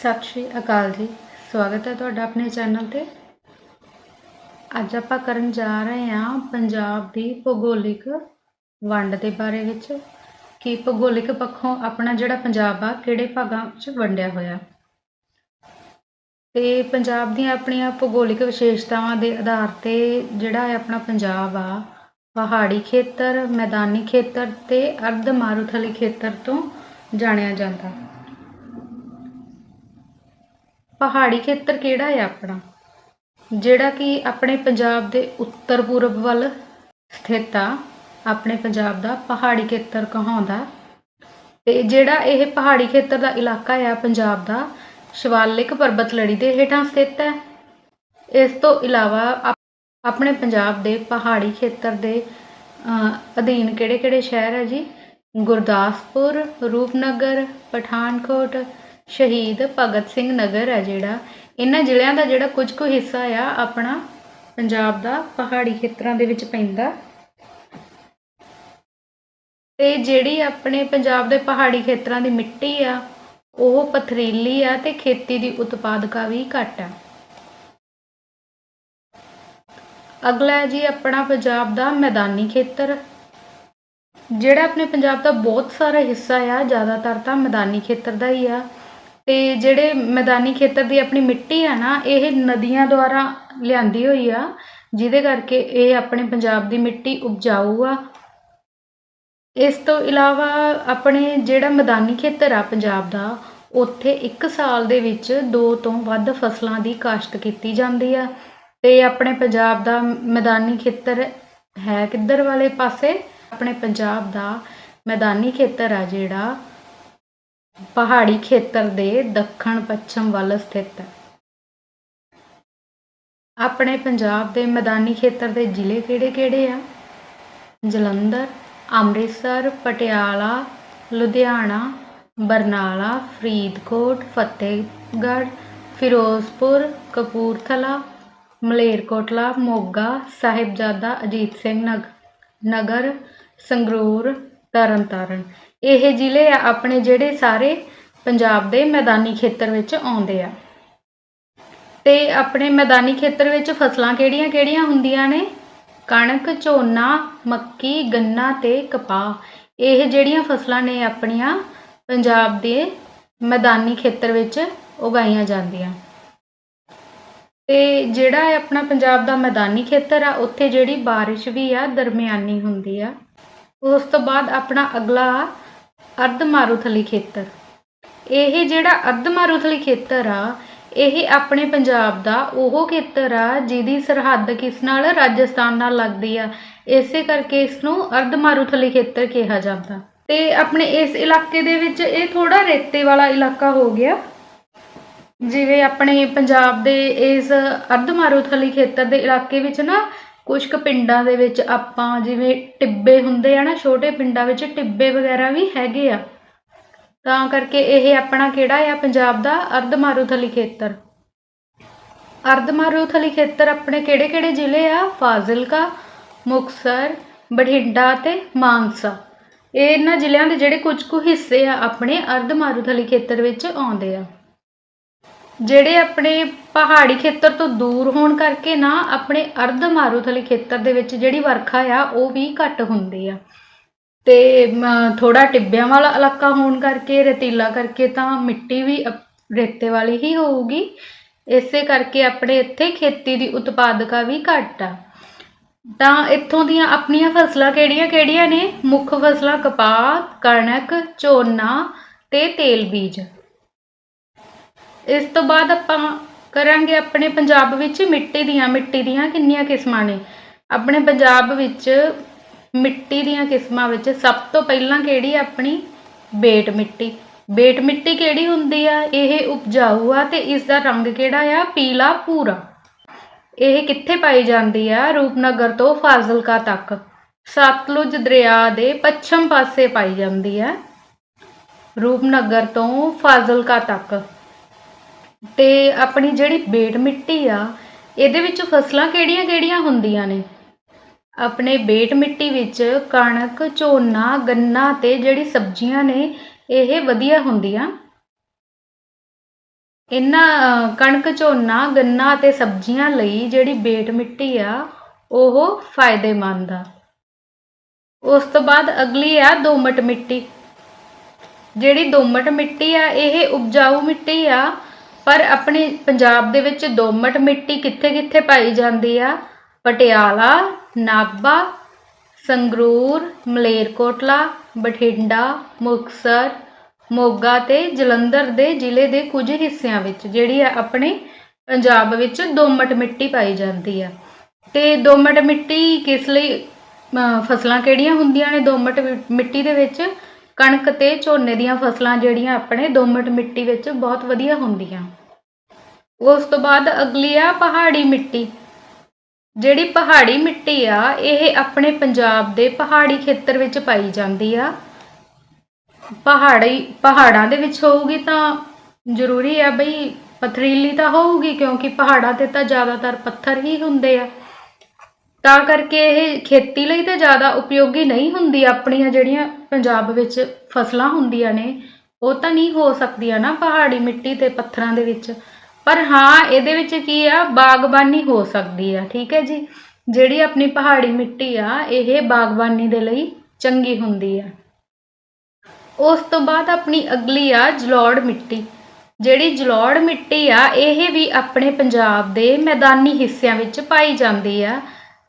ਸਤਿ ਸ਼੍ਰੀ ਅਕਾਲ ਜੀ। ਸਵਾਗਤ ਹੈ ਤੁਹਾਡਾ ਆਪਣੇ ਚੈਨਲ ਤੇ। ਅੱਜ ਆਪਾਂ ਕਰਨ ਜਾ ਰਹੇ ਹਾਂ ਪੰਜਾਬ ਦੀ ਭੂਗੋਲਿਕ ਵੰਡ ਦੇ ਬਾਰੇ ਵਿੱਚ। ਕਿ ਭੂਗੋਲਿਕ ਪੱਖੋਂ ਆਪਣਾ ਜਿਹੜਾ ਪੰਜਾਬ ਆ, ਕਿਹੜੇ ਭਾਗਾਂ ਵਿੱਚ ਵੰਡਿਆ ਹੋਇਆ। ਤੇ ਪੰਜਾਬ ਦੀਆਂ ਆਪਣੀਆਂ ਭੂਗੋਲਿਕ ਵਿਸ਼ੇਸ਼ਤਾਵਾਂ ਦੇ ਆਧਾਰ ਤੇ ਜਿਹੜਾ ਹੈ ਆਪਣਾ ਪੰਜਾਬ ਆ, ਪਹਾੜੀ ਖੇਤਰ, ਮੈਦਾਨੀ ਖੇਤਰ ਤੇ ਅਰਧ ਮਾਰੂਥਲੀ ਖੇਤਰ ਤੋਂ ਜਾਣਿਆ ਜਾਂਦਾ। ਪਹਾੜੀ ਖੇਤਰ ਕਿਹੜਾ ਹੈ ਆਪਣਾ? ਜਿਹੜਾ ਕਿ ਆਪਣੇ ਪੰਜਾਬ ਦੇ ਉੱਤਰ ਪੂਰਬ ਵੱਲ ਸਥਿਤ ਆ, ਆਪਣੇ ਪੰਜਾਬ ਦਾ ਪਹਾੜੀ ਖੇਤਰ ਕਹਾਉਂਦਾ। ਤੇ ਜਿਹੜਾ ਇਹ ਪਹਾੜੀ ਖੇਤਰ ਦਾ ਇਲਾਕਾ ਆ, ਪੰਜਾਬ ਦਾ, ਸ਼ਿਵਾਲਿਕ ਪਰਬਤ ਲੜੀ ਦੇ ਹੇਠਾਂ ਸਥਿਤ ਹੈ। ਇਸ ਤੋਂ ਇਲਾਵਾ ਆਪਣੇ ਪੰਜਾਬ ਦੇ ਪਹਾੜੀ ਖੇਤਰ ਦੇ ਅਧੀਨ ਕਿਹੜੇ-ਕਿਹੜੇ ਸ਼ਹਿਰ ਹੈ ਜੀ? ਗੁਰਦਾਸਪੁਰ, ਰੂਪਨਗਰ, ਪਠਾਨਕੋਟ ਸ਼ਹੀਦ ਭਗਤ ਸਿੰਘ ਨਗਰ ਹੈ ਜਿਹੜਾ। ਇਹਨਾਂ ਜ਼ਿਲ੍ਹਿਆਂ ਦਾ ਜਿਹੜਾ ਕੁਝ ਕੁ ਹਿੱਸਾ ਆ, ਆਪਣਾ ਪੰਜਾਬ ਦਾ ਪਹਾੜੀ ਖੇਤਰਾਂ ਦੇ ਵਿੱਚ ਪੈਂਦਾ। ਤੇ ਜਿਹੜੀ ਆਪਣੇ ਪੰਜਾਬ ਦੇ ਪਹਾੜੀ ਖੇਤਰਾਂ ਦੀ ਮਿੱਟੀ ਆ, ਉਹ ਪਥਰੀਲੀ ਆ ਤੇ ਖੇਤੀ ਦੀ ਉਤਪਾਦਕਤਾ ਵੀ ਘੱਟ ਆ। ਅਗਲਾ ਹੈ ਜੀ ਆਪਣਾ ਪੰਜਾਬ ਦਾ ਮੈਦਾਨੀ ਖੇਤਰ। ਜਿਹੜਾ ਆਪਣੇ ਪੰਜਾਬ ਦਾ ਬਹੁਤ ਸਾਰਾ ਹਿੱਸਾ ਆ, ਜ਼ਿਆਦਾਤਰ ਤਾਂ ਮੈਦਾਨੀ ਖੇਤਰ ਦਾ ਹੀ ਆ। ਅਤੇ ਜਿਹੜੇ ਮੈਦਾਨੀ ਖੇਤਰ ਦੀ ਆਪਣੀ ਮਿੱਟੀ ਆ ਨਾ, ਇਹ ਨਦੀਆਂ ਦੁਆਰਾ ਲਿਆਂਦੀ ਹੋਈ ਆ, ਜਿਹਦੇ ਕਰਕੇ ਇਹ ਆਪਣੇ ਪੰਜਾਬ ਦੀ ਮਿੱਟੀ ਉਪਜਾਊ ਆ ਇਸ ਤੋਂ ਇਲਾਵਾ ਆਪਣੇ ਜਿਹੜਾ ਮੈਦਾਨੀ ਖੇਤਰ ਆ ਪੰਜਾਬ ਦਾ, ਉੱਥੇ ਇੱਕ ਸਾਲ ਦੇ ਵਿੱਚ ਦੋ ਤੋਂ ਵੱਧ ਫਸਲਾਂ ਦੀ ਕਾਸ਼ਤ ਕੀਤੀ ਜਾਂਦੀ ਆ। ਤੇ ਆਪਣੇ ਪੰਜਾਬ ਦਾ ਮੈਦਾਨੀ ਖੇਤਰ ਹੈ ਕਿੱਧਰ ਵਾਲੇ ਪਾਸੇ? ਆਪਣੇ ਪੰਜਾਬ ਦਾ ਮੈਦਾਨੀ ਖੇਤਰ ਆ ਜਿਹੜਾ ਪਹਾੜੀ ਖੇਤਰ ਦੇ ਦੱਖਣ ਪੱਛਮ ਵੱਲ ਸਥਿਤ ਹੈ। ਆਪਣੇ ਪੰਜਾਬ ਦੇ ਮੈਦਾਨੀ ਖੇਤਰ ਦੇ ਜ਼ਿਲ੍ਹੇ ਕਿਹੜੇ-ਕਿਹੜੇ ਆ? ਜਲੰਧਰ, ਅੰਮ੍ਰਿਤਸਰ, ਪਟਿਆਲਾ, ਲੁਧਿਆਣਾ, ਬਰਨਾਲਾ, ਫਰੀਦਕੋਟ, ਫਤਿਹਗੜ੍ਹ, ਫਿਰੋਜ਼ਪੁਰ, ਕਪੂਰਥਲਾ, ਮਲੇਰਕੋਟਲਾ, ਮੋਗਾ, ਸਾਹਿਬਜ਼ਾਦਾ ਅਜੀਤ ਸਿੰਘ ਨਗ, ਨਗਰ, ਸੰਗਰੂਰ, ਤਰਨਤਾਰਨ। ਇਹ ਜ਼ਿਲ੍ਹੇ ਆ ਆਪਣੇ ਜਿਹੜੇ ਸਾਰੇ ਪੰਜਾਬ ਦੇ ਮੈਦਾਨੀ ਖੇਤਰ ਵਿੱਚ ਆਉਂਦੇ ਆ। ਤੇ ਆਪਣੇ ਮੈਦਾਨੀ ਖੇਤਰ ਵਿੱਚ ਫਸਲਾਂ ਕਿਹੜੀਆਂ-ਕਿਹੜੀਆਂ ਹੁੰਦੀਆਂ ਨੇ? ਕਣਕ, ਝੋਨਾ, ਮੱਕੀ, ਗੰਨਾ ਤੇ ਕਪਾਹ। ਇਹ ਜਿਹੜੀਆਂ ਫਸਲਾਂ ਨੇ ਆਪਣੀਆਂ ਪੰਜਾਬ ਦੇ ਮੈਦਾਨੀ ਖੇਤਰ ਵਿੱਚ ਉਗਾਈਆਂ ਜਾਂਦੀਆਂ। ਤੇ ਜਿਹੜਾ ਹੈ ਆਪਣਾ ਪੰਜਾਬ ਦਾ ਮੈਦਾਨੀ ਖੇਤਰ ਆ, ਉੱਥੇ ਜਿਹੜੀ ਬਾਰਿਸ਼ ਵੀ ਆ, ਦਰਮਿਆਨੀ ਹੁੰਦੀ ਆ, ਉਸ ਤੋਂ ਬਾਅਦ ਆਪਣਾ ਅਗਲਾ ਅਰਧ ਮਾਰੂਥਲੀ ਖੇਤਰ। ਇਹ ਜਿਹੜਾ ਅਰਧ ਮਾਰੂਥਲੀ ਖੇਤਰ ਆ, ਇਹ ਆਪਣੇ ਪੰਜਾਬ ਦਾ ਉਹ ਖੇਤਰ ਆ ਜਿਹਦੀ ਸਰਹੱਦ ਕਿਸ ਨਾਲ ਰਾਜਸਥਾਨ ਨਾਲ ਲੱਗਦੀ ਆ। ਇਸੇ ਕਰਕੇ ਇਸ ਨੂੰ ਅਰਧ ਮਾਰੂਥਲੀ ਖੇਤਰ ਕਿਹਾ ਜਾਂਦਾ। ਤੇ ਆਪਣੇ ਇਸ ਇਲਾਕੇ ਦੇ ਵਿੱਚ ਇਹ ਥੋੜਾ ਰੇਤੇ ਵਾਲਾ ਇਲਾਕਾ ਹੋ ਗਿਆ। ਜਿਵੇਂ ਆਪਣੇ ਪੰਜਾਬ ਦੇ ਇਸ ਅਰਧ ਮਾਰੂਥਲੀ ਖੇਤਰ ਦੇ ਇਲਾਕੇ ਵਿੱਚ ਨਾ ਕੁਝ ਕੁ ਪਿੰਡਾਂ ਦੇ ਵਿੱਚ ਆਪਾਂ ਜਿਵੇਂ ਟਿੱਬੇ ਹੁੰਦੇ ਆ ਨਾ, ਛੋਟੇ ਪਿੰਡਾਂ ਵਿੱਚ ਟਿੱਬੇ ਵਗੈਰਾ ਵੀ ਹੈਗੇ ਆ। ਤਾਂ ਕਰਕੇ ਇਹ ਆਪਣਾ ਕਿਹੜਾ ਆ? ਪੰਜਾਬ ਦਾ ਅਰਧ ਮਾਰੂਥਲੀ ਖੇਤਰ। ਅਰਧ ਮਾਰੂਥਲੀ ਖੇਤਰ ਆਪਣੇ ਕਿਹੜੇ-ਕਿਹੜੇ ਜ਼ਿਲ੍ਹੇ ਆ? ਫਾਜ਼ਿਲਕਾ, ਮੁਕਤਸਰ, ਬਠਿੰਡਾ ਤੇ ਮਾਨਸਾ। ਇਹਨਾਂ ਜ਼ਿਲ੍ਹਿਆਂ ਦੇ ਜਿਹੜੇ ਕੁਝ ਕੁ ਹਿੱਸੇ ਆ, ਆਪਣੇ ਅਰਧ ਮਾਰੂਥਲੀ ਖੇਤਰ ਵਿੱਚ ਆਉਂਦੇ ਆ। ਜਿਹੜੇ ਆਪਣੇ ਪਹਾੜੀ ਖੇਤਰ ਤੋਂ ਦੂਰ ਹੋਣ ਕਰਕੇ ਨਾ ਆਪਣੇ ਅਰਧ ਮਾਰੂਥਲੀ ਖੇਤਰ ਦੇ ਵਿੱਚ ਜਿਹੜੀ ਵਰਖਾ ਆ, ਉਹ ਵੀ ਘੱਟ ਹੁੰਦੀ ਆ। ਤੇ ਥੋੜਾ ਟਿੱਬਿਆਂ ਵਾਲਾ ਇਲਾਕਾ ਹੋਣ ਕਰਕੇ, ਰਤੀਲਾ ਕਰਕੇ ਤਾਂ ਮਿੱਟੀ ਵੀ ਰੇਤੇ ਵਾਲੀ ਹੀ ਹੋਊਗੀ। ਇਸੇ ਕਰਕੇ ਆਪਣੇ ਇੱਥੇ ਖੇਤੀ ਦੀ ਉਤਪਾਦਕਤਾ ਵੀ ਘੱਟ ਆ। ਤਾਂ ਇੱਥੋਂ ਦੀਆਂ ਆਪਣੀਆਂ ਫਸਲਾਂ ਕਿਹੜੀਆਂ-ਕਿਹੜੀਆਂ ਨੇ? ਮੁੱਖ ਫਸਲਾਂ ਕਪਾਹ, ਕਣਕ, ਝੋਨਾ ਤੇ ਤੇਲ ਬੀਜ। ਇਸ ਤੋਂ ਬਾਅਦ ਆਪਾਂ ਕਰਾਂਗੇ ਆਪਣੇ ਪੰਜਾਬ ਵਿੱਚ ਮਿੱਟੀ ਦੀਆਂ ਮਿੱਟੀ ਦੀਆਂ ਕਿੰਨੀਆਂ ਕਿਸਮਾਂ ਨੇ? ਆਪਣੇ ਪੰਜਾਬ ਵਿੱਚ ਮਿੱਟੀ ਦੀਆਂ ਕਿਸਮਾਂ ਵਿੱਚ ਸਭ ਤੋਂ ਪਹਿਲਾਂ ਕਿਹੜੀ ਆਪਣੀ? ਬੇਟ ਮਿੱਟੀ। ਬੇਟ ਮਿੱਟੀ ਕਿਹੜੀ ਹੁੰਦੀ ਆ? ਇਹ ਉਪਜਾਊ ਆ ਤੇ ਇਸ ਦਾ ਰੰਗ ਕਿਹੜਾ ਆ? ਪੀਲਾ ਭੂਰਾ। ਇਹ ਕਿੱਥੇ ਪਾਈ ਜਾਂਦੀ ਆ? ਰੂਪਨਗਰ ਤੋਂ ਫਾਜ਼ਿਲਕਾ ਤੱਕ। ਸਤਲੁਜ ਦਰਿਆ ਦੇ ਪੱਛਮ ਪਾਸੇ ਪਾਈ ਜਾਂਦੀ ਆ। ਰੂਪਨਗਰ ਤੋਂ ਫਾਜ਼ਿਲਕਾ ਤੱਕ। ਤੇ ਆਪਣੀ ਜਿਹੜੀ ਬੇਟ ਮਿੱਟੀ ਆ, ਇਹਦੇ ਵਿੱਚ ਫਸਲਾਂ ਕਿਹੜੀਆਂ-ਕਿਹੜੀਆਂ ਹੁੰਦੀਆਂ ਨੇ? ਆਪਣੇ ਬੇਟ ਮਿੱਟੀ ਵਿੱਚ ਕਣਕ, ਝੋਨਾ, ਗੰਨਾ ਤੇ ਜਿਹੜੀ ਸਬਜ਼ੀਆਂ ਨੇ, ਇਹ ਵਧੀਆ ਹੁੰਦੀਆਂ। ਇਹਨਾਂ ਕਣਕ, ਝੋਨਾ, ਗੰਨਾ ਅਤੇ ਸਬਜ਼ੀਆਂ ਲਈ ਜਿਹੜੀ ਬੇਟ ਮਿੱਟੀ ਆ, ਉਹ ਫਾਇਦੇਮੰਦ ਆ। ਉਸ ਤੋਂ ਬਾਅਦ ਅਗਲੀ ਆ ਦੋਮਟ ਮਿੱਟੀ। ਜਿਹੜੀ ਦੋਮਟ ਮਿੱਟੀ ਆ, ਇਹ ਉਪਜਾਊ ਮਿੱਟੀ ਆ ਪਰ ਆਪਣੇ ਪੰਜਾਬ ਦੇ ਵਿੱਚ ਦੋਮਟ ਮਿੱਟੀ ਕਿੱਥੇ-ਕਿੱਥੇ ਪਾਈ ਜਾਂਦੀ ਆ? ਪਟਿਆਲਾ, ਨਾਭਾ, ਸੰਗਰੂਰ, ਮਲੇਰਕੋਟਲਾ, ਬਠਿੰਡਾ, ਮੁਕਤਸਰ, ਮੋਗਾ ਤੇ ਜਲੰਧਰ ਦੇ ਜ਼ਿਲ੍ਹੇ ਦੇ ਕੁਝ ਹਿੱਸਿਆਂ ਵਿੱਚ ਜਿਹੜੀ ਆ ਆਪਣੇ ਪੰਜਾਬ ਵਿੱਚ ਦੋਮਟ ਮਿੱਟੀ ਪਾਈ ਜਾਂਦੀ ਆ। ਤੇ ਦੋਮਟ ਮਿੱਟੀ ਕਿਸ ਲਈ ਫਸਲਾਂ ਕਿਹੜੀਆਂ ਹੁੰਦੀਆਂ ਨੇ ਦੋਮਟ ਮਿ- ਮਿੱਟੀ ਦੇ ਵਿੱਚ? ਕਣਕ ਤੇ ਝੋਨੇ ਦੀਆਂ ਫਸਲਾਂ ਜਿਹੜੀਆਂ ਆਪਣੇ ਦੋਮਟ ਮਿੱਟੀ ਵਿੱਚ ਬਹੁਤ ਵਧੀਆ ਹੁੰਦੀਆਂ। ਉਸ ਤੋਂ ਬਾਅਦ ਅਗਲੀ ਆ ਪਹਾੜੀ ਮਿੱਟੀ। ਜਿਹੜੀ ਪਹਾੜੀ ਮਿੱਟੀ ਆ, ਇਹ ਆਪਣੇ ਪੰਜਾਬ ਦੇ ਪਹਾੜੀ ਖੇਤਰ ਵਿੱਚ ਪਾਈ ਜਾਂਦੀ ਆ। ਪਹਾੜੀ, ਪਹਾੜਾਂ ਦੇ ਵਿੱਚ ਹੋਊਗੀ ਤਾਂ ਜ਼ਰੂਰੀ ਆ ਬਈ ਪਥਰੀਲੀ ਤਾਂ ਹੋਊਗੀ, ਕਿਉਂਕਿ ਪਹਾੜਾਂ ਤੇ ਤਾਂ ਜ਼ਿਆਦਾਤਰ ਪੱਥਰ ਹੀ ਹੁੰਦੇ ਆ। ਤਾਂ ਕਰਕੇ ਇਹ ਖੇਤੀ ਲਈ ਤਾਂ ਜ਼ਿਆਦਾ ਉਪਯੋਗੀ ਨਹੀਂ ਹੁੰਦੀ, ਆਪਣੀਆਂ ਜਿਹੜੀਆਂ ਪੰਜਾਬ ਵਿੱਚ ਫਸਲਾਂ ਹੁੰਦੀਆਂ ਨੇ, ਉਹ ਤਾਂ ਨਹੀਂ ਹੋ ਸਕਦੀਆਂ ਨਾ ਪਹਾੜੀ ਮਿੱਟੀ ਤੇ ਪੱਥਰਾਂ ਦੇ ਵਿੱਚ। ਪਰ ਹਾਂ, ਇਹਦੇ ਵਿੱਚ ਕੀ ਆ, ਬਾਗਬਾਨੀ ਹੋ ਸਕਦੀ ਆ, ਠੀਕ ਹੈ ਜੀ? ਜਿਹੜੀ ਆਪਣੀ ਪਹਾੜੀ ਮਿੱਟੀ ਆ, ਇਹ ਬਾਗਬਾਨੀ ਦੇ ਲਈ ਚੰਗੀ ਹੁੰਦੀ ਆ। ਉਸ ਤੋਂ ਬਾਅਦ ਆਪਣੀ ਅਗਲੀ ਆ, ਜਲੋੜ ਮਿੱਟੀ। ਜਿਹੜੀ ਜਲੋੜ ਮਿੱਟੀ ਆ, ਇਹ ਵੀ ਆਪਣੇ ਪੰਜਾਬ ਦੇ ਮੈਦਾਨੀ ਹਿੱਸਿਆਂ ਵਿੱਚ ਪਾਈ ਜਾਂਦੀ ਆ,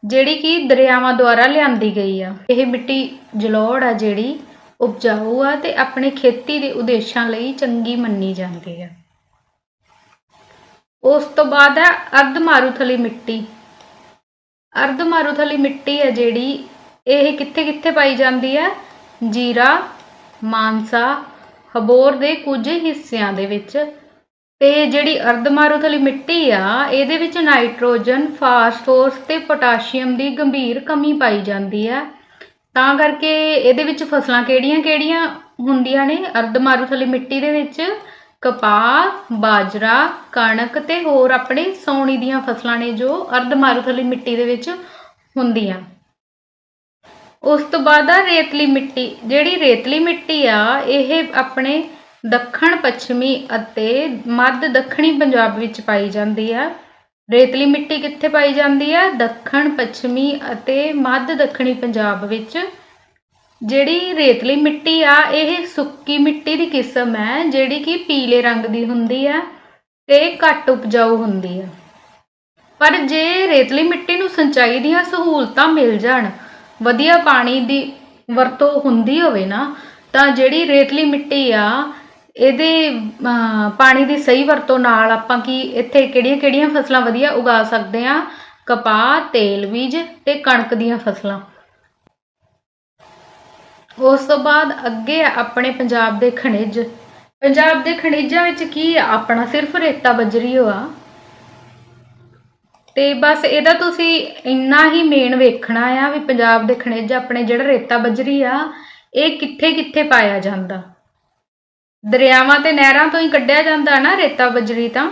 ਜਿਹੜੀ ਕਿ ਦਰਿਆਵਾਂ ਦੁਆਰਾ ਲਿਆਂਦੀ ਗਈ ਆ। ਇਹ ਮਿੱਟੀ ਜਲੋੜ ਆ ਜਿਹੜੀ ਉਪਜਾਊ ਆ ਤੇ ਆਪਣੇ ਖੇਤੀ ਦੇ ਉਦੇਸ਼ਾਂ ਲਈ ਚੰਗੀ ਮੰਨੀ ਜਾਂਦੀ ਆ। ਉਸ ਤੋਂ ਬਾਅਦ ਹੈ ਅਰਧ ਮਾਰੂਥਲੀ ਮਿੱਟੀ। ਅਰਧ ਮਾਰੂਥਲੀ ਮਿੱਟੀ ਹੈ ਜਿਹੜੀ ਇਹ ਕਿੱਥੇ ਕਿੱਥੇ ਪਾਈ ਜਾਂਦੀ ਹੈ? ਜੀਰਾ, ਮਾਨਸਾ, ਹਬੋਰ ਦੇ ਕੁਝ ਹਿੱਸਿਆਂ ਦੇ ਵਿੱਚ। ਤੇ ਜਿਹੜੀ ਅਰਧ ਮਾਰੂਥਲੀ ਮਿੱਟੀ ਆ, ਇਹਦੇ ਵਿੱਚ ਨਾਈਟ੍ਰੋਜਨ, ਫਾਸਫੋਰਸ ਤੇ ਪੋਟਾਸ਼ੀਅਮ ਦੀ ਗੰਭੀਰ ਕਮੀ ਪਾਈ ਜਾਂਦੀ ਹੈ। ਤਾਂ ਕਰਕੇ ਇਹਦੇ ਵਿੱਚ ਫਸਲਾਂ ਕਿਹੜੀਆਂ-ਕਿਹੜੀਆਂ ਹੁੰਦੀਆਂ ਨੇ? ਅਰਧ ਮਾਰੂਥਲੀ ਮਿੱਟੀ ਦੇ ਵਿੱਚ। ਕਪਾਹ, ਬਾਜਰਾ, ਕਣਕ ਤੇ ਹੋਰ ਆਪਣੇ ਸੌਣੀ ਦੀਆਂ ਫਸਲਾਂ ਨੇ ਜੋ ਅਰਧ ਮਾਰੂਥਲੀ ਮਿੱਟੀ ਦੇ ਵਿੱਚ ਹੁੰਦੀਆਂ। ਉਸ ਤੋਂ ਬਾਅਦ ਆ ਰੇਤਲੀ ਮਿੱਟੀ। ਜਿਹੜੀ ਰੇਤਲੀ ਮਿੱਟੀ ਆ, ਇਹ ਆਪਣੇ ਦੱਖਣ, ਪੱਛਮੀ ਅਤੇ ਮੱਧ ਦੱਖਣੀ ਪੰਜਾਬ ਵਿੱਚ ਪਾਈ ਜਾਂਦੀ ਆ। ਰੇਤਲੀ ਮਿੱਟੀ ਕਿੱਥੇ ਪਾਈ ਜਾਂਦੀ ਆ? ਦੱਖਣ, ਪੱਛਮੀ ਅਤੇ ਮੱਧ ਦੱਖਣੀ ਪੰਜਾਬ ਵਿੱਚ ਜਿਹੜੀ ਰੇਤਲੀ ਮਿੱਟੀ ਆ, ਇਹ ਸੁੱਕੀ ਮਿੱਟੀ ਦੀ ਕਿਸਮ ਹੈ, ਜਿਹੜੀ ਕਿ ਪੀਲੇ ਰੰਗ ਦੀ ਹੁੰਦੀ ਆ ਤੇ ਘੱਟ ਉਪਜਾਊ ਹੁੰਦੀ ਆ। ਪਰ ਜੇ ਰੇਤਲੀ ਮਿੱਟੀ ਨੂੰ ਸਿੰਚਾਈ ਦੀਆਂ ਸਹੂਲਤਾਂ ਮਿਲ ਜਾਣ, ਵਧੀਆ ਪਾਣੀ ਦੀ ਵਰਤੋਂ ਹੁੰਦੀ ਹੋਵੇ ਨਾ, ਤਾਂ ਜਿਹੜੀ ਰੇਤਲੀ ਮਿੱਟੀ ਆ, ਇਹਦੇ ਪਾਣੀ ਦੀ ਸਹੀ ਵਰਤੋਂ ਨਾਲ ਆਪਾਂ ਕੀ ਇੱਥੇ ਕਿਹੜੀਆਂ-ਕਿਹੜੀਆਂ ਫਸਲਾਂ ਵਧੀਆ ਉਗਾ ਸਕਦੇ ਆ? ਕਪਾਹ, ਤੇਲ ਬੀਜ ਤੇ ਕਣਕ ਦੀਆਂ ਫਸਲਾਂ। ਉਸ ਤੋਂ ਬਾਅਦ ਅੱਗੇ ਆ ਆਪਣੇ ਪੰਜਾਬ ਦੇ ਖਣਿਜ। ਪੰਜਾਬ ਦੇ ਖਣਿਜਾਂ ਵਿੱਚ ਕੀ ਆ? ਆਪਣਾ ਸਿਰਫ ਰੇਤਾ ਬਜਰੀ ਓ ਤੇ ਬਸ ਇਹਦਾ ਤੁਸੀਂ ਇੰਨਾ ਹੀ ਮੇਨ ਵੇਖਣਾ ਆ ਵੀ ਪੰਜਾਬ ਦੇ ਖਣਿਜ ਆਪਣੇ ਜਿਹੜਾ ਰੇਤਾ ਬਜਰੀ ਆ, ਇਹ ਕਿੱਥੇ ਕਿੱਥੇ ਪਾਇਆ ਜਾਂਦਾ। ਦਰਿਆਵਾਂ ਤੇ ਨਹਿਰਾਂ ਤੋਂ ਹੀ ਕੱਢਿਆ ਜਾਂਦਾ ਨਾ ਰੇਤਾ ਬਜਰੀ ਤਾਂ।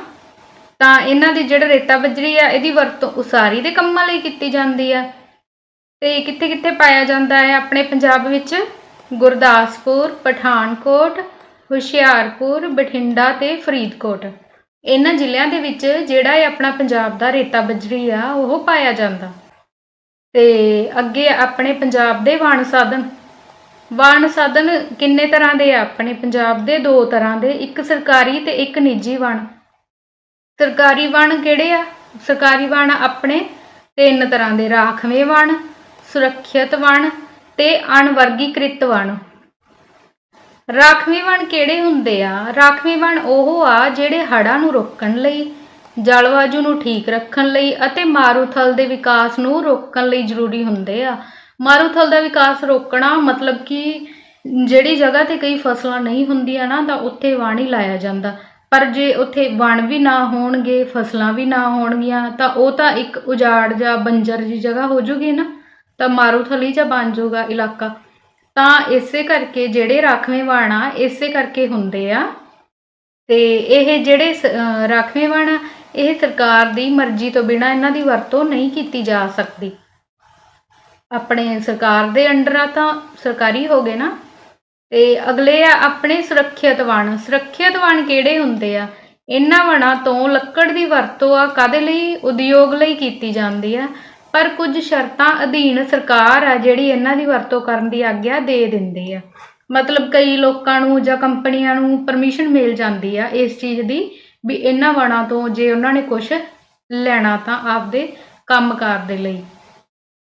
ਤਾਂ ਇਹਨਾਂ ਦੀ ਜਿਹੜਾ ਰੇਤਾ ਬਜਰੀ ਆ, ਇਹਦੀ ਵਰਤੋਂ ਉਸਾਰੀ ਦੇ ਕੰਮਾਂ ਲਈ ਕੀਤੀ ਜਾਂਦੀ ਆ। ਤੇ ਕਿੱਥੇ ਕਿੱਥੇ ਪਾਇਆ ਜਾਂਦਾ ਹੈ? ਆਪਣੇ ਪੰਜਾਬ ਵਿੱਚ ਗੁਰਦਾਸਪੁਰ, ਪਠਾਨਕੋਟ, ਹੁਸ਼ਿਆਰਪੁਰ, ਬਠਿੰਡਾ ਤੇ ਫਰੀਦਕੋਟ। ਇਹਨਾਂ ਜ਼ਿਲ੍ਹਿਆਂ ਦੇ ਵਿੱਚ ਜਿਹੜਾ ਇਹ ਆਪਣਾ ਪੰਜਾਬ ਦਾ ਰੇਤਾ ਬਜਰੀ ਆ, ਉਹ ਪਾਇਆ ਜਾਂਦਾ। ਤੇ ਅੱਗੇ ਆਪਣੇ ਪੰਜਾਬ ਦੇ ਵਣ ਸਾਧਨ। ਵਣ ਸਾਧਨ ਕਿੰਨੇ ਤਰ੍ਹਾਂ ਦੇ ਆ? ਆਪਣੇ ਪੰਜਾਬ ਦੇ ਦੋ ਤਰ੍ਹਾਂ ਦੇ, ਇੱਕ ਸਰਕਾਰੀ ਤੇ ਇੱਕ ਨਿੱਜੀ ਵਣ। ਸਰਕਾਰੀ ਵਣ ਕਿਹੜੇ ਆ? ਸਰਕਾਰੀ ਵਣ ਆਪਣੇ ਤਿੰਨ ਤਰ੍ਹਾਂ ਦੇ, ਰਾਖਵੇਂ ਵਣ ਸੁਰੱਖਿਅਤ ਵਣ ਤੇ ਅਣਵਰਗੀਕ੍ਰਿਤ ਵਣ। ਰਾਖਵੇਂ ਵਣ ਕਿਹੜੇ ਹੁੰਦੇ ਆ? ਰਾਖਵੇਂ ਵਣ ਉਹ ਆ ਜਿਹੜੇ ਹੜ੍ਹਾਂ ਨੂੰ ਰੋਕਣ ਲਈ, ਜਲਵਾਯੂ ਨੂੰ ਠੀਕ ਰੱਖਣ ਲਈ ਅਤੇ ਮਾਰੂਥਲ ਦੇ ਵਿਕਾਸ ਨੂੰ ਰੋਕਣ ਲਈ ਜ਼ਰੂਰੀ ਹੁੰਦੇ ਆ। ਮਾਰੂਥਲ ਦਾ ਵਿਕਾਸ ਰੋਕਣਾ ਮਤਲਬ ਕਿ ਜਿਹੜੀ ਜਗ੍ਹਾ ਤੇ ਕਈ ਫਸਲਾਂ ਨਹੀਂ ਹੁੰਦੀਆਂ ਨਾ, ਤਾਂ ਉੱਥੇ ਵਣ ਹੀ ਲਾਇਆ ਜਾਂਦਾ। ਪਰ ਜੇ ਉੱਥੇ ਵਣ ਵੀ ਨਾ ਹੋਣਗੇ, ਫਸਲਾਂ ਵੀ ਨਾ ਹੋਣਗੀਆਂ, ਤਾਂ ਉਹ ਤਾਂ ਇੱਕ ਉਜਾੜ ਜਾਂ ਬੰਜਰ ਜੀ ਜਗ੍ਹਾ ਹੋ ਜੂਗੀ ਨਾ। ਤਾਂ ਮਾਰੂਥਲੀ ਜਾਂ ਬਣ ਜਾਊਗਾ ਇਲਾਕਾ। ਤਾਂ ਇਸੇ ਕਰਕੇ ਜਿਹੜੇ ਰਾਖਵੇਂ ਵਣ ਆ ਇਸੇ ਕਰਕੇ ਹੁੰਦੇ ਆ। ਤੇ ਇਹ ਜਿਹੜੇ ਰਾਖਵੇਂ ਵਣ ਆ, ਇਹ ਸਰਕਾਰ ਦੀ ਮਰਜ਼ੀ ਤੋਂ ਬਿਨਾਂ ਇਹਨਾਂ ਦੀ ਵਰਤੋਂ ਨਹੀਂ ਕੀਤੀ ਜਾ ਸਕਦੀ। ਆਪਣੇ ਸਰਕਾਰ ਦੇ ਅੰਡਰ ਆ ਤਾਂ ਸਰਕਾਰੀ ਹੋ ਗਏ ਨਾ। ਤੇ ਅਗਲੇ ਆ ਆਪਣੇ ਸੁਰੱਖਿਅਤ ਵਣ। ਸੁਰੱਖਿਅਤ ਵਣ ਕਿਹੜੇ ਹੁੰਦੇ ਆ? ਇਹਨਾਂ ਵਣਾਂ ਤੋਂ ਲੱਕੜ ਦੀ ਵਰਤੋਂ ਆ ਕਾਦੇ ਲਈ? ਉਦਯੋਗ ਲਈ ਕੀਤੀ ਜਾਂਦੀ ਆ। ਪਰ ਕੁਝ ਸ਼ਰਤਾਂ ਅਧੀਨ ਸਰਕਾਰ ਆ ਜਿਹੜੀ ਇਹਨਾਂ ਦੀ ਵਰਤੋਂ ਕਰਨ ਦੀ ਆਗਿਆ ਦੇ ਦਿੰਦੀ ਆ। ਮਤਲਬ ਕਈ ਲੋਕਾਂ ਨੂੰ ਜਾਂ ਕੰਪਨੀਆਂ ਨੂੰ ਪਰਮਿਸ਼ਨ ਮਿਲ ਜਾਂਦੀ ਆ ਇਸ ਚੀਜ਼ ਦੀ ਵੀ ਇਹਨਾਂ ਵਣਾਂ ਤੋਂ ਜੇ ਉਹਨਾਂ ਨੇ ਕੁਝ ਲੈਣਾ ਤਾਂ ਆਪਦੇ ਕੰਮਕਾਰ ਦੇ ਲਈ।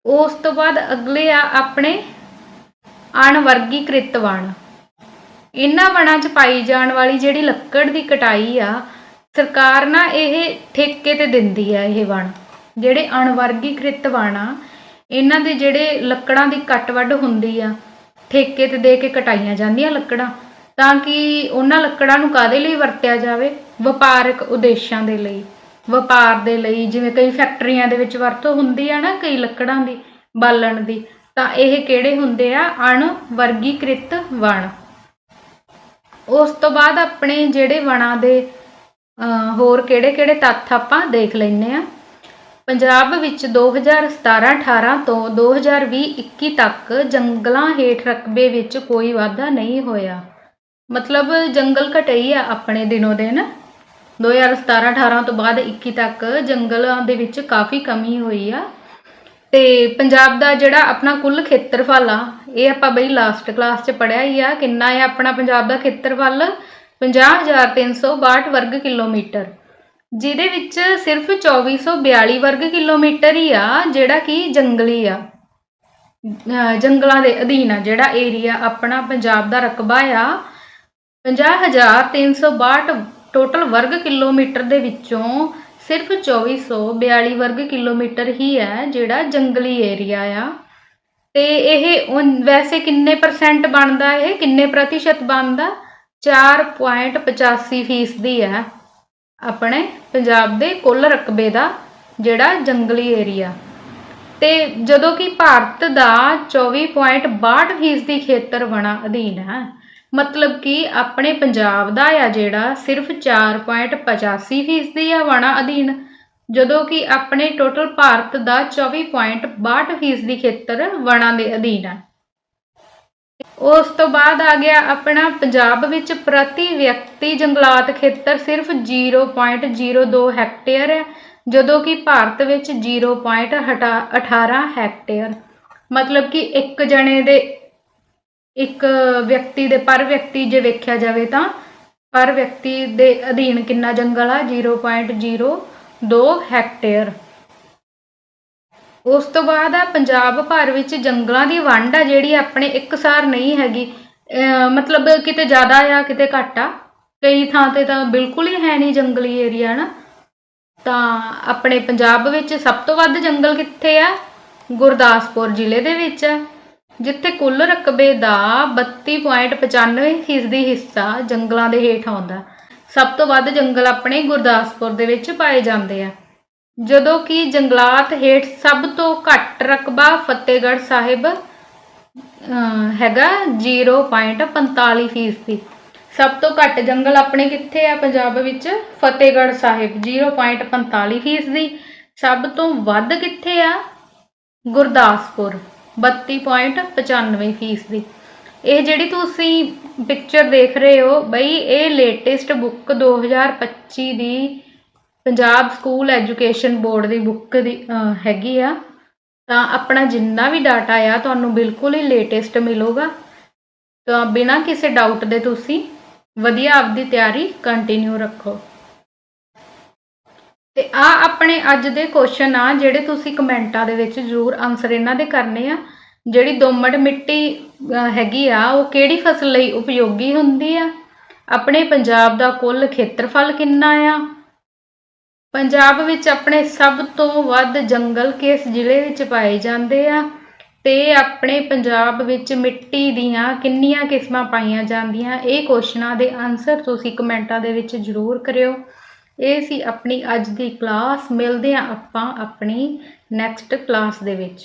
ਉਸ ਤੋਂ ਬਾਅਦ ਅਗਲੇ ਆ ਆਪਣੇ ਅਣਵਰਗੀਕ੍ਰਿਤ ਵਣ। ਇਹਨਾਂ ਵਣਾਂ 'ਚ ਪਾਈ ਜਾਣ ਵਾਲੀ ਜਿਹੜੀ ਲੱਕੜ ਦੀ ਕਟਾਈ ਆ, ਸਰਕਾਰ ਨਾ ਇਹ ਠੇਕੇ ਤੇ ਦਿੰਦੀ ਆ ਇਹ ਵਣ। ਜਿਹੜੇ ਅਣਵਰਗੀਕ੍ਰਿਤ ਵਣ ਆ ਇਹਨਾਂ ਦੇ ਜਿਹੜੇ ਲੱਕੜਾਂ ਦੀ ਕੱਟ ਵੱਢ ਹੁੰਦੀ ਆ ਠੇਕੇ ਤੇ ਦੇ ਕੇ ਕਟਾਈਆਂ ਜਾਂਦੀਆਂ ਲੱਕੜਾਂ ਤਾਂ ਕਿ ਉਹਨਾਂ ਲੱਕੜਾਂ ਨੂੰ ਕਾਦੇ ਲਈ ਵਰਤਿਆ ਜਾਵੇ? ਵਪਾਰਕ ਉਦੇਸ਼ਾਂ ਦੇ ਲਈ। ਵਪਾਰ ਦੇ ਲਈ ਜਿਵੇਂ ਕਈ ਫੈਕਟਰੀਆਂ ਦੇ ਵਿੱਚ ਵਰਤੋਂ ਹੁੰਦੀ ਆ ਨਾ ਕਈ ਲੱਕੜਾਂ ਦੀ ਬਾਲਣ ਦੀ ਤਾਂ ਇਹ ਕਿਹੜੇ ਹੁੰਦੇ ਆ? ਅਣਵਰਗੀਕ੍ਰਿਤ ਵਣ। ਉਸ ਤੋਂ ਬਾਅਦ ਆਪਣੇ ਜਿਹੜੇ ਵਣਾਂ ਦੇ ਅਹ, ਹੋਰ ਕਿਹੜੇ-ਕਿਹੜੇ ਤੱਥ ਆਪਾਂ ਦੇਖ ਲੈਂਦੇ ਆ। ਪੰਜਾਬ ਵਿੱਚ 2017-18 ਤੋਂ 2020-21 ਤੱਕ ਜੰਗਲਾਂ ਹੇਠ ਰਕਬੇ ਵਿੱਚ ਕੋਈ ਵਾਧਾ ਨਹੀਂ ਹੋਇਆ। ਮਤਲਬ ਜੰਗਲ ਘਟੇ ਆ ਆਪਣੇ ਦਿਨੋ ਦਿਨ। 2017-18 ਤੋਂ ਬਾਅਦ 21 ਤੱਕ ਜੰਗਲਾਂ ਦੇ ਵਿੱਚ ਕਾਫੀ ਕਮੀ ਹੋਈ ਆ। ਤੇ ਪੰਜਾਬ ਦਾ ਜਿਹੜਾ ਆਪਣਾ ਕੁੱਲ ਖੇਤਰਫਲ ਆ, ਇਹ ਆਪਾਂ ਬਈ ਲਾਸਟ ਕਲਾਸ 'ਚ ਪੜਿਆ ਹੀ ਆ, ਕਿੰਨਾ ਹੈ ਆਪਣਾ ਪੰਜਾਬ ਦਾ ਖੇਤਰਫਲ? 50362 ਵਰਗ ਕਿਲੋਮੀਟਰ। ਜਿਹਦੇ ਵਿੱਚ ਸਿਰਫ 2442 ਵਰਗ ਕਿਲੋਮੀਟਰ ਹੀ ਆ, ਜਿਹੜਾ ਕਿ ਜੰਗਲੀ ਆ। ਜੰਗਲਾਂ ਦੇ ਅਧੀਨ ਆ, ਜਿਹੜਾ ਏਰੀਆ ਆਪਣਾ ਪੰਜਾਬ ਦਾ ਰਕਬਾ ਆ। 50362 ਟੋਟਲ ਵਰਗ ਕਿਲੋਮੀਟਰ ਦੇ ਵਿੱਚੋਂ ਸਿਰਫ 2442 ਵਰਗ ਕਿਲੋਮੀਟਰ ਹੀ ਹੈ, ਜਿਹੜਾ ਜੰਗਲੀ ਏਰੀਆ ਆ। ਤੇ ਇਹ ਵੈਸੇ ਕਿੰਨੇ ਪਰਸੈਂਟ ਬਣਦਾ, ਇਹ ਕਿੰਨੇ ਪ੍ਰਤੀਸ਼ਤ ਬਣਦਾ? 4.85 ਫੀਸਦੀ ਹੈ। ਆਪਣੇ ਪੰਜਾਬ ਦੇ ਕੁੱਲ ਰਕਬੇ ਦਾ ਜਿਹੜਾ ਜੰਗਲੀ ਏਰੀਆ। ਤੇ ਜਦੋਂ ਕਿ ਭਾਰਤ ਦਾ 24.62 ਫੀਸਦੀ ਖੇਤਰ ਵਣਾ ਅਧੀਨ ਹੈ, ਮਤਲਬ ਕਿ ਆਪਣੇ ਪੰਜਾਬ ਦਾ ਆ ਜਿਹੜਾ ਸਿਰਫ 4.85 ਫੀਸਦੀ ਆ ਵਣਾ ਅਧੀਨ, ਜਦੋਂ ਕਿ ਆਪਣੇ ਟੋਟਲ ਭਾਰਤ ਦਾ 24.62 ਫੀਸਦੀ ਖੇਤਰ ਵਣਾ ਦੇ ਅਧੀਨ ਹੈ। ਉਸ ਤੋਂ ਬਾਅਦ ਆ ਗਿਆ ਆਪਣਾ ਪੰਜਾਬ ਵਿੱਚ ਪ੍ਰਤੀ ਵਿਅਕਤੀ ਜੰਗਲਾਤ ਖੇਤਰ ਸਿਰਫ 0.02 ਹੈਕਟੇਅਰ ਹੈ, ਜਦੋਂ ਕਿ ਭਾਰਤ ਵਿੱਚ 0.18 ਹੈਕਟੇਅਰ। ਮਤਲਬ ਕਿ ਇੱਕ ਜਣੇ ਦੇ, ਇੱਕ ਵਿਅਕਤੀ ਦੇ ਪਰ ਵਿਅਕਤੀ ਜੇ ਵੇਖਿਆ ਜਾਵੇ ਤਾਂ ਪਰ ਵਿਅਕਤੀ ਦੇ ਅਧੀਨ ਕਿੰਨਾ ਜੰਗਲ ਆ? 0.02 ਹੈਕਟੇਅਰ। ਉਸ ਤੋਂ ਬਾਅਦ ਆ ਪੰਜਾਬ ਭਰ ਵਿੱਚ ਜੰਗਲਾਂ ਦੀ ਵੰਡ ਆ ਜਿਹੜੀ ਆਪਣੇ ਇੱਕਸਾਰ ਨਹੀਂ ਹੈਗੀ। ਮਤਲਬ ਕਿਤੇ ਜ਼ਿਆਦਾ ਆ, ਕਿਤੇ ਘੱਟ ਆ। ਕਈ ਥਾਂ ਤੇ ਤਾਂ ਬਿਲਕੁਲ ਹੀ ਹੈ ਨਹੀਂ ਜੰਗਲੀ ਏਰੀਆ ਨਾ ਤਾਂ ਆਪਣੇ ਪੰਜਾਬ ਵਿੱਚ ਸਭ ਤੋਂ ਵੱਧ ਜੰਗਲ ਕਿੱਥੇ ਆ? ਗੁਰਦਾਸਪੁਰ ਜ਼ਿਲ੍ਹੇ ਦੇ ਵਿੱਚ ਆ। ਜਿੱਥੇ ਕੁੱਲ ਰਕਬੇ ਦਾ 32.95 ਫੀਸਦੀ ਹਿੱਸਾ ਜੰਗਲਾਂ ਦੇ ਹੇਠ ਆਉਂਦਾ। ਸਭ ਤੋਂ ਵੱਧ ਜੰਗਲ ਆਪਣੇ ਗੁਰਦਾਸਪੁਰ ਦੇ ਵਿੱਚ ਪਾਏ ਜਾਂਦੇ ਆ। ਜਦੋਂ ਕਿ ਜੰਗਲਾਤ ਹੇਠ ਸਭ ਤੋਂ ਘੱਟ ਰਕਬਾ ਫਤਿਹਗੜ੍ਹ ਸਾਹਿਬ, ਅਹ, ਹੈਗਾ 0.45 ਫੀਸਦੀ। ਸਭ ਤੋਂ ਘੱਟ ਜੰਗਲ ਆਪਣੇ ਕਿੱਥੇ ਆ ਪੰਜਾਬ ਵਿੱਚ? ਫਤਿਹਗੜ੍ਹ ਸਾਹਿਬ 0.45 ਫੀਸਦੀ। ਸਭ ਤੋਂ ਵੱਧ ਕਿੱਥੇ ਆ? ਗੁਰਦਾਸਪੁਰ 32.95 ਫੀਸਦੀ। ਇਹ ਜਿਹੜੀ ਤੁਸੀਂ ਪਿਕਚਰ ਦੇਖ ਰਹੇ ਹੋ, ਬਈ ਇਹ ਲੇਟੈਸਟ ਬੁੱਕ 2025 ਦੀ ਪੰਜਾਬ ਸਕੂਲ ਐਜੂਕੇਸ਼ਨ ਬੋਰਡ ਦੀ ਬੁੱਕ ਦੀ ਹੈਗੀ ਆ। ਤਾਂ ਆਪਣਾ ਜਿੰਨਾ ਵੀ ਡਾਟਾ ਆ, ਤੁਹਾਨੂੰ ਬਿਲਕੁਲ ਹੀ ਲੇਟੈਸਟ ਮਿਲੂਗਾ। ਤਾਂ ਬਿਨਾਂ ਕਿਸੇ ਡਾਊਟ ਦੇ ਤੁਸੀਂ ਵਧੀਆ ਆਪਦੀ ਤਿਆਰੀ ਕੰਟੀਨਿਊ ਰੱਖੋ। ਤੇ ਆ ਆਪਣੇ ਅੱਜ ਦੇ ਕੁਐਸਚਨ ਆ, ਜਿਹੜੇ ਤੁਸੀਂ ਕਮੈਂਟਾਂ ਦੇ ਵਿੱਚ ਜ਼ਰੂਰ ਆਨਸਰ ਇਹਨਾਂ ਦੇ ਕਰਨੇ ਆ। ਜਿਹੜੀ ਦੋਮੜ ਮਿੱਟੀ ਹੈਗੀ ਆ, ਉਹ ਕਿਹੜੀ ਫਸਲ ਲਈ ਉਪਯੋਗੀ ਹੁੰਦੀ ਆ? ਆਪਣੇ ਪੰਜਾਬ ਦਾ ਕੁੱਲ ਖੇਤਰਫਲ ਕਿੰਨਾ ਆ? ਪੰਜਾਬ ਵਿੱਚ ਆਪਣੇ ਸਭ ਤੋਂ ਵੱਧ ਜੰਗਲ ਕਿਸ ਜ਼ਿਲ੍ਹੇ ਵਿੱਚ ਪਾਏ ਜਾਂਦੇ ਆ ਤੇ ਆਪਣੇ ਪੰਜਾਬ ਵਿੱਚ ਮਿੱਟੀ ਦੀਆਂ ਕਿੰਨੀਆਂ ਕਿਸਮਾਂ ਪਾਈਆਂ ਜਾਂਦੀਆਂ? ਇਹ ਕੁਐਸਚਨਾਂ ਦੇ ਆਨਸਰ ਤੁਸੀਂ ਕਮੈਂਟਾਂ ਦੇ ਵਿੱਚ ਜ਼ਰੂਰ ਕਰਿਓ। ਇਹ ਸੀ ਆਪਣੀ ਅੱਜ ਦੀ ਕਲਾਸ ਮਿਲਦੇ ਹਾਂ ਆਪਾਂ ਆਪਣੀ ਨੈਕਸਟ ਕਲਾਸ ਦੇ ਵਿੱਚ।